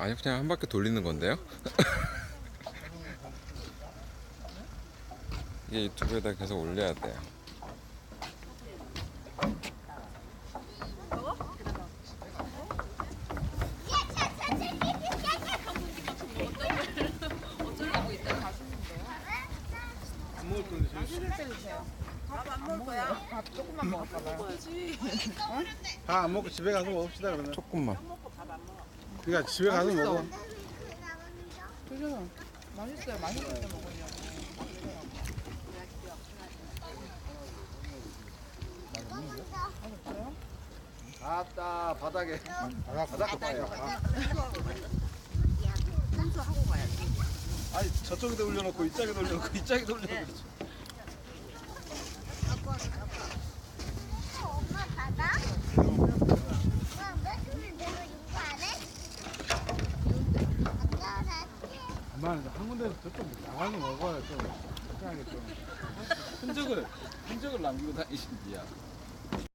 아니 그냥 한 바퀴 돌리는 건데요? 이게 유튜브에다 계속 올려야 돼요. 다안 먹고 집에 가서 먹읍시다 그러면. 조금만. 그러니까 집에 가서 먹어. 그죠? 맛있어요. 맛있을 때 먹으려고. 아따 바닥에. 바닥 바닥 봐요. 아니 저쪽에다 올려놓고 이쪽에다 올려놓고 이쪽에다 올려놓고. 엄마 받아? 엄마 왜 내가 이거 안 해? 아까 엄마 한 군데서 저쪽 나가서 먹어야 좀 편하게 좀. 흔적을 흔적을 남기고 다니신디야.